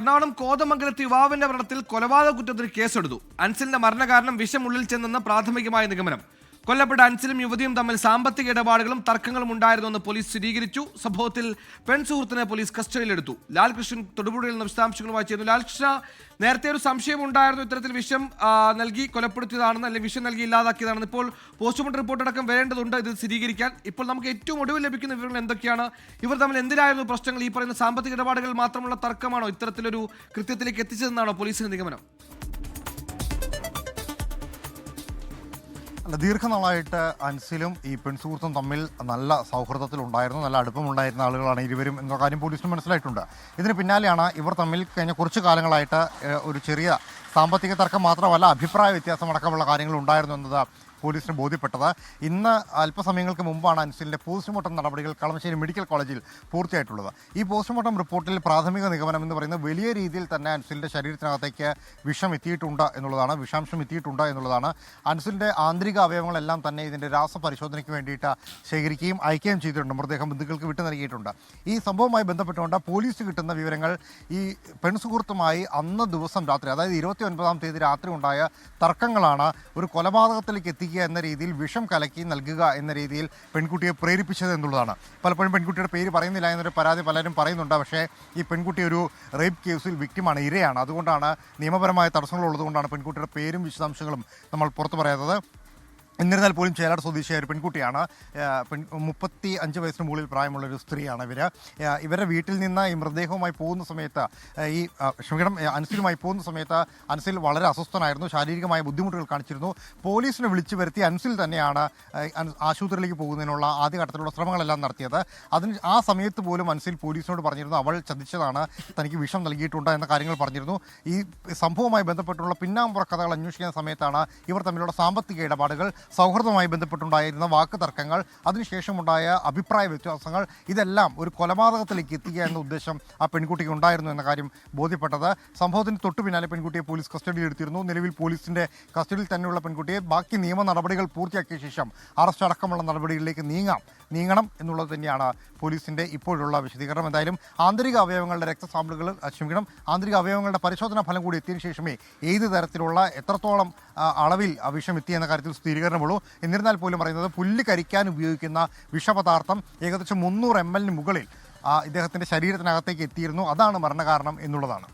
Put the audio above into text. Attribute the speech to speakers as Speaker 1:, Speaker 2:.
Speaker 1: എറണാകുളം കോതമംഗലത്ത് യുവാവിന്റെ മരണത്തിൽ കൊലപാതക കുറ്റത്തിന് കേസെടുത്തു. അൻസിലിന്റെ മരണകാരണം വിഷമുള്ളിൽ ചെന്നെന്ന് പ്രാഥമികമായ നിഗമനം. കൊല്ലപ്പെട്ട അൻസിലും യുവതിയും തമ്മിൽ സാമ്പത്തിക ഇടപാടുകളും തർക്കങ്ങളും ഉണ്ടായിരുന്നുവെന്ന് പോലീസ് സ്ഥിരീകരിച്ചു. സംഭവത്തിൽ പെൺ സുഹൃത്തിനെ പോലീസ് കസ്റ്റഡിയിലെടുത്തു. ലാൽകൃഷ്ണൻ തൊടുപുഴയിൽ നിന്ന് വിശദാംശങ്ങളുമായി ചേർന്നു ലാൽകൃഷ്ണ നേരത്തെ ഒരു സംശയം ഉണ്ടായിരുന്നു ഇത്തരത്തിൽ വിഷം നൽകി കൊലപ്പെടുത്തിയതാണെന്ന് അല്ലെങ്കിൽ വിഷം നൽകി ഇല്ലാതാക്കിയതാണെന്ന് ഇപ്പോൾ പോസ്റ്റ്മോർട്ടം റിപ്പോർട്ട് അടക്കം വരേണ്ടതുണ്ട്. ഇത് സ്ഥിരീകരിക്കാൻ ഇപ്പോൾ നമുക്ക് ഏറ്റവും ഒടുവിൽ ലഭിക്കുന്ന വിവരങ്ങൾ എന്തൊക്കെയാണ്? ഇവർ തമ്മിൽ എന്തിനായിരുന്നു പ്രശ്നങ്ങൾ? ഈ പറയുന്ന സാമ്പത്തിക ഇടപാടുകൾ മാത്രമുള്ള തർക്കമാണോ ഇത്തരത്തിലൊരു കൃത്യത്തിലേക്ക് എത്തിച്ചതെന്നാണോ പോലീസിന്റെ നിഗമനം?
Speaker 2: ദീർഘനാളായിട്ട് അൻസിലും ഈ പെൺസുഹൃത്തും തമ്മിൽ നല്ല സൗഹൃദത്തിലുണ്ടായിരുന്നു നല്ല അടുപ്പമുണ്ടായിരുന്ന ആളുകളാണ് ഇരുവരും എന്ന കാര്യം പോലീസിന് മനസ്സിലായിട്ടുണ്ട്. ഇതിന് പിന്നാലെയാണ് ഇവർ തമ്മിൽ കഴിഞ്ഞ കുറച്ച് കാലങ്ങളായിട്ട് ഒരു ചെറിയ സാമ്പത്തിക തർക്കം മാത്രമല്ല അഭിപ്രായ വ്യത്യാസമടക്കമുള്ള കാര്യങ്ങൾ ഉണ്ടായിരുന്നു എന്നത് പോലീസിന് ബോധ്യപ്പെട്ടത്. ഇന്ന് അല്പസമയങ്ങൾക്ക് മുമ്പാണ് അൻസിലിന്റെ പോസ്റ്റ്മോർട്ടം നടപടികൾ കളമശ്ശേരി മെഡിക്കൽ കോളേജിൽ പൂർത്തിയായിട്ടുള്ളത്. ഈ പോസ്റ്റ്മോർട്ടം റിപ്പോർട്ടിൽ പ്രാഥമിക നിഗമനം എന്ന് പറയുന്നത് വലിയ രീതിയിൽ തന്നെ അൻസിലിന്റെ ശരീരത്തിനകത്തേക്ക് വിഷം എത്തിയിട്ടുണ്ട് എന്നുള്ളതാണ് വിഷാംശം എത്തിയിട്ടുണ്ട് എന്നുള്ളതാണ്. അൻസിലിന്റെ ആന്തരിക അവയവങ്ങളെല്ലാം തന്നെ ഇതിന്റെ രാസപരിശോധനയ്ക്ക് വേണ്ടിയിട്ട് ശേഖരിക്കുകയും അയക്കുകയും ചെയ്തിട്ടുണ്ട്. മൃതദേഹം ബന്ധുക്കൾക്ക് വിട്ടു നൽകിയിട്ടുണ്ട്. ഈ സംഭവവുമായി ബന്ധപ്പെട്ടുകൊണ്ട് പോലീസ് കിട്ടുന്ന വിവരങ്ങൾ ഈ പെൺസുഹൃത്തുമായി അന്ന് ദിവസം രാത്രി അതായത് ഇരുപത്തി ഒൻപതാം തീയതി രാത്രി ഉണ്ടായ തർക്കങ്ങളാണ് ഒരു കൊലപാതകത്തിലേക്ക് എത്തിക്കുക എന്ന രീതിയിൽ വിഷം കലക്കി നൽകുക എന്ന രീതിയിൽ പെൺകുട്ടിയെ പ്രേരിപ്പിച്ചത് എന്നുള്ളതാണ്. പലപ്പോഴും പെൺകുട്ടിയുടെ പേര് പറയുന്നില്ല എന്നൊരു പരാതി പലരും പറയുന്നുണ്ട്. പക്ഷേ ഈ പെൺകുട്ടി ഒരു റേപ്പ് കേസിൽ വിക്ടിമാണ് ഇരയാണ്. അതുകൊണ്ടാണ് നിയമപരമായ തടസ്സങ്ങൾ ഉള്ളതുകൊണ്ടാണ് പെൺകുട്ടിയുടെ പേരും വിശദാംശങ്ങളും നമ്മൾ പുറത്തു പറയാത്തത്. എന്നിരുന്നാൽ പോലും ചേലാട് സ്വദേശിയായ ഒരു പെൺകുട്ടിയാണ്. പെൺ മുപ്പത്തി അഞ്ച് വയസ്സിന് മുകളിൽ പ്രായമുള്ള ഒരു സ്ത്രീയാണ് ഇവർ ഇവരുടെ വീട്ടിൽ നിന്ന് ഈ മൃതദേഹവുമായി പോകുന്ന സമയത്ത് ഈ ക്ഷമിക്കണം അനസിലുമായി പോകുന്ന സമയത്ത് അൻസിൽ വളരെ അസ്വസ്ഥനായിരുന്നു ശാരീരികമായ ബുദ്ധിമുട്ടുകൾ കാണിച്ചിരുന്നു. പോലീസിനെ വിളിച്ചു വരുത്തി അൻസിൽ തന്നെയാണ് ആശുപത്രിയിലേക്ക് പോകുന്നതിനുള്ള ആദ്യഘട്ടത്തിലുള്ള ശ്രമങ്ങളെല്ലാം നടത്തിയത്. അതിന് ആ സമയത്ത് പോലും അൻസിൽ പോലീസിനോട് പറഞ്ഞിരുന്നു അവൾ ചതിച്ചതാണ് തനിക്ക് വിഷം നൽകിയിട്ടുണ്ട് എന്ന കാര്യങ്ങൾ പറഞ്ഞിരുന്നു. ഈ സംഭവവുമായി ബന്ധപ്പെട്ടുള്ള പിന്നാമ്പുറ കഥകൾ അന്വേഷിക്കുന്ന സമയത്താണ് ഇവർ തമ്മിലുള്ള സാമ്പത്തിക ഇടപാടുകൾ. സൗഹൃദവുമായി ബന്ധപ്പെട്ടുണ്ടായിരുന്ന വാക്ക് തർക്കങ്ങൾ അതിനുശേഷമുണ്ടായ അഭിപ്രായ വ്യത്യാസങ്ങൾ ഇതെല്ലാം ഒരു കൊലപാതകത്തിലേക്ക് എത്തിക്കുക എന്ന ഉദ്ദേശം ആ പെൺകുട്ടിക്ക് ഉണ്ടായിരുന്നു എന്ന കാര്യം ബോധ്യപ്പെട്ടത്. സംഭവത്തിന് തൊട്ടു പിന്നാലെ പെൺകുട്ടിയെ പോലീസ് കസ്റ്റഡിയിൽ എടുത്തിരുന്നു. നിലവിൽ പോലീസിന്റെ കസ്റ്റഡിയിൽ തന്നെയുള്ള പെൺകുട്ടിയെ ബാക്കി നിയമ നടപടികൾ പൂർത്തിയാക്കിയ ശേഷം അറസ്റ്റ് അടക്കമുള്ള നടപടികളിലേക്ക് നീങ്ങാം നീങ്ങണം എന്നുള്ളത് തന്നെയാണ് പോലീസിന്റെ ഇപ്പോഴുള്ള വിശദീകരണം. എന്തായാലും ആന്തരിക അവയവങ്ങളുടെ രക്തസാമ്പിളുകൾ സാമ്പിളുകൾ ക്ഷമിക്കണം ആന്തരിക അവയവങ്ങളുടെ പരിശോധനാ ഫലം കൂടി എത്തിയതിനു ശേഷമേ ഏത് തരത്തിലുള്ള എത്രത്തോളം അളവിൽ വിഷം എത്തി എന്ന കാര്യത്തിൽ സ്ഥിരീകരണമുള്ളൂ എന്നിരുന്നാൽ പോലും പറയുന്നത് പുല്ല് കരിക്കാൻ ഉപയോഗിക്കുന്ന വിഷപദാർത്ഥം ഏകദേശം മുന്നൂറ് എം എല്ലിന് മുകളിൽ ഇദ്ദേഹത്തിന്റെ ശരീരത്തിനകത്തേക്ക് എത്തിയിരുന്നു. അതാണ് മരണകാരണം എന്നുള്ളതാണ്.